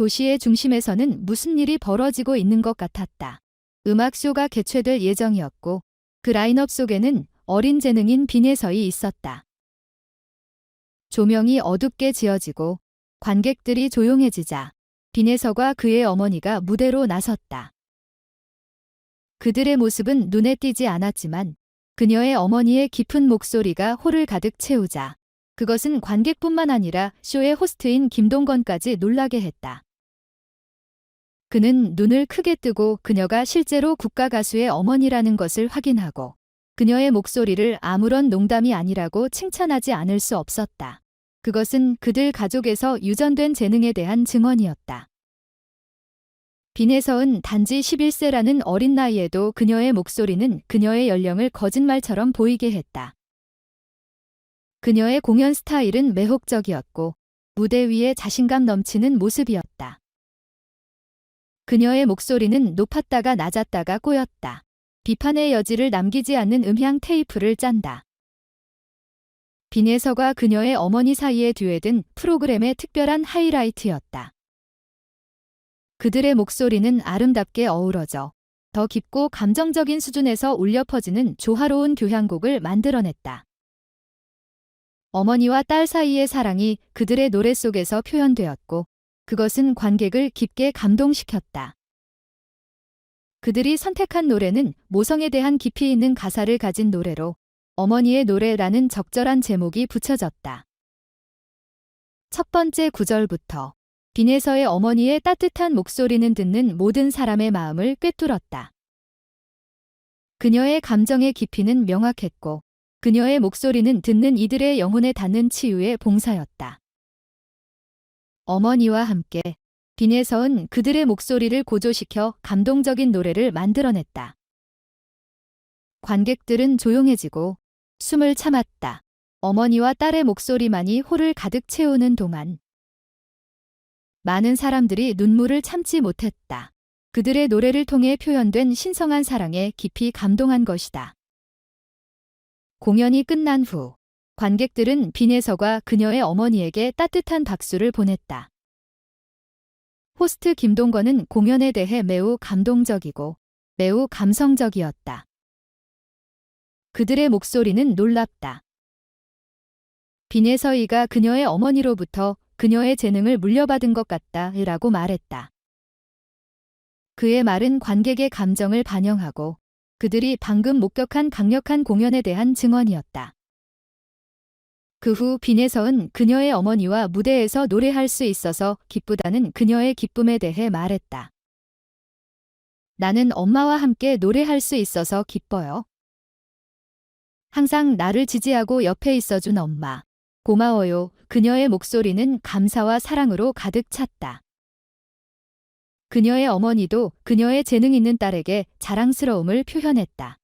도시의 중심에서는 무슨 일이 벌어지고 있는 것 같았다. 음악쇼가 개최될 예정이었고 그 라인업 속에는 어린 재능인 빈예서이 있었다. 조명이 어둡게 지어지고 관객들이 조용해지자 빈예서가 그의 어머니가 무대로 나섰다. 그들의 모습은 눈에 띄지 않았지만 그녀의 어머니의 깊은 목소리가 홀을 가득 채우자 그것은 관객뿐만 아니라 쇼의 호스트인 김동건까지 놀라게 했다. 그는 눈을 크게 뜨고 그녀가 실제로 국가 가수의 어머니라는 것을 확인하고 그녀의 목소리를 아무런 농담이 아니라고 칭찬하지 않을 수 없었다. 그것은 그들 가족에서 유전된 재능에 대한 증언이었다. 빈에서은 단지 11세라는 어린 나이에도 그녀의 목소리는 그녀의 연령을 거짓말처럼 보이게 했다. 그녀의 공연 스타일은 매혹적이었고 무대 위에 자신감 넘치는 모습이었다. 그녀의 목소리는 높았다가 낮았다가 꼬였다. 비판의 여지를 남기지 않는 음향 테이프를 짠다. 빈예서가 그녀의 어머니 사이에 듀엣은 프로그램의 특별한 하이라이트였다. 그들의 목소리는 아름답게 어우러져 더 깊고 감정적인 수준에서 울려 퍼지는 조화로운 교향곡을 만들어냈다. 어머니와 딸 사이의 사랑이 그들의 노래 속에서 표현되었고 그것은 관객을 깊게 감동시켰다. 그들이 선택한 노래는 모성에 대한 깊이 있는 가사를 가진 노래로 어머니의 노래라는 적절한 제목이 붙여졌다. 첫 번째 구절부터 빈에서의 어머니의 따뜻한 목소리는 듣는 모든 사람의 마음을 꿰뚫었다. 그녀의 감정의 깊이는 명확했고 그녀의 목소리는 듣는 이들의 영혼에 닿는 치유의 봉사였다. 어머니와 함께 빈에서은 그들의 목소리를 고조시켜 감동적인 노래를 만들어냈다. 관객들은 조용해지고 숨을 참았다. 어머니와 딸의 목소리만이 홀을 가득 채우는 동안 많은 사람들이 눈물을 참지 못했다. 그들의 노래를 통해 표현된 신성한 사랑에 깊이 감동한 것이다. 공연이 끝난 후 관객들은 빈에서가 그녀의 어머니에게 따뜻한 박수를 보냈다. 호스트 김동건은 공연에 대해 매우 감동적이고 매우 감성적이었다. 그들의 목소리는 놀랍다. 빈에서이가 그녀의 어머니로부터 그녀의 재능을 물려받은 것 같다 라고 말했다. 그의 말은 관객의 감정을 반영하고 그들이 방금 목격한 강력한 공연에 대한 증언이었다. 그 후 빈에서은 그녀의 어머니와 무대에서 노래할 수 있어서 기쁘다는 그녀의 기쁨에 대해 말했다. 나는 엄마와 함께 노래할 수 있어서 기뻐요. 항상 나를 지지하고 옆에 있어준 엄마. 고마워요. 그녀의 목소리는 감사와 사랑으로 가득 찼다. 그녀의 어머니도 그녀의 재능 있는 딸에게 자랑스러움을 표현했다.